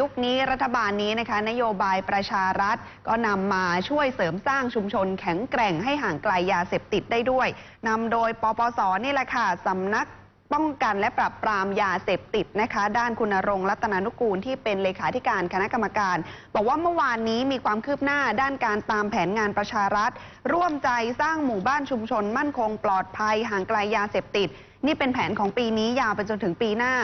ยุคนี้รัฐบาลนี้นะคะ นโยบายประชารัฐ ก็นำมาช่วยเสริมสร้างชุมชนแข็งแกร่งให้ห่างไกลยาเสพติดได้ด้วยนำโดยปปสนี่แหละค่ะสำนักป้องกันและปราบปรามยาเสพติดนะคะ ด้านคุณรงค์รัตนานุกูลที่เป็นเลขาธิการคณะกรรมการ บอกว่าเมื่อวานนี้มีความคืบหน้าด้านการตามแผนงานประชารัฐ ร่วมใจสร้างหมู่บ้านชุมชนมั่นคงปลอดภัยห่างไกลยาเสพติด นี่เป็นแผนของปีนี้ยาวไปจนถึงปีหน้า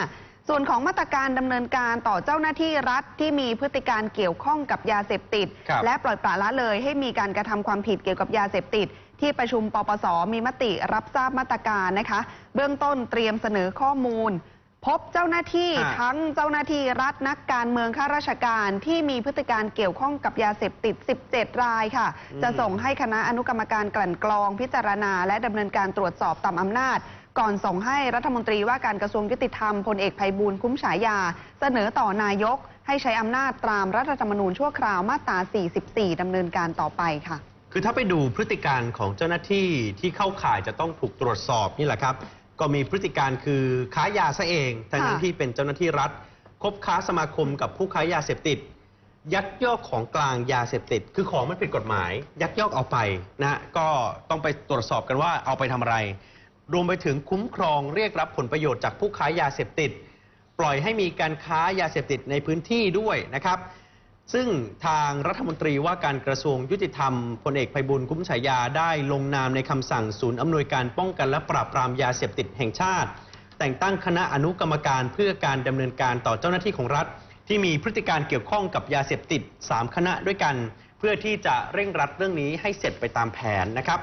ส่วนของมาตรการดำเนินการต่อเจ้าหน้าที่รัฐที่มีพฤติการเกี่ยวข้องกับยาเสพติดครับและปล่อยปละละเลยให้มีการกระทำความผิดเกี่ยวกับยาเสพติด ที่ประชุมปปสมีมติรับทราบมาตรการนะคะ เบื้องต้นเตรียมเสนอข้อมูล พบเจ้าหน้าที่ฮะทั้งเจ้าหน้าที่รัฐนักการเมืองข้าราชการที่มีพฤติการเกี่ยวข้องกับยาเสพติด 17 รายค่ะ จะส่งให้คณะอนุกรรมการกลั่นกรองพิจารณา และดำเนินการตรวจสอบตามอำนาจ ก่อนส่งให้รัฐมนตรีว่าการกระทรวงยุติธรรมพลเอกภัยบูลย์คุ้มฉายา เสนอต่อนายก ให้ใช้อำนาจตามรัฐธรรมนูญชั่วคราวมาตรา 44ดำเนินการต่อไปค่ะ คือถ้าไปดูพฤติการของเจ้าหน้าที่ที่เข้าข่ายจะต้องถูกตรวจสอบนี่แหละครับ ก็มีพฤติการคือค้ายาซะเองทั้งนั้นค่ะที่เป็นเจ้าหน้าที่รัฐ คบค้าสมาคมกับผู้ค้ายาเสพติด ยักยอกของกลางยาเสพติด คือของมันผิดกฎหมาย ยักยอกเอาไปนะฮะก็ต้องไปตรวจสอบกันว่าเอาไปทำอะไร รวมไปถึงคุ้มครองเรียกรับผลประโยชน์จากผู้ค้ายาเสพติด ปล่อยให้มีการค้ายาเสพติดในพื้นที่ด้วยนะครับ ซึ่งทางรัฐมนตรีว่าการกระทรวงยุติธรรมพลเอกไพบุญคุ้มฉายาได้ลงนามในคำสั่งศูนย์อำนวยการป้องกันและปราบปรามยาเสพติดแห่งชาติ แต่งตั้งคณะอนุกรรมการเพื่อการดำเนินการต่อเจ้าหน้าที่ของรัฐ ที่มีพฤติการเกี่ยวข้องกับยาเสพติด 3 คณะด้วยกัน เพื่อที่จะเร่งรัดเรื่องนี้ให้เสร็จไปตามแผนนะครับ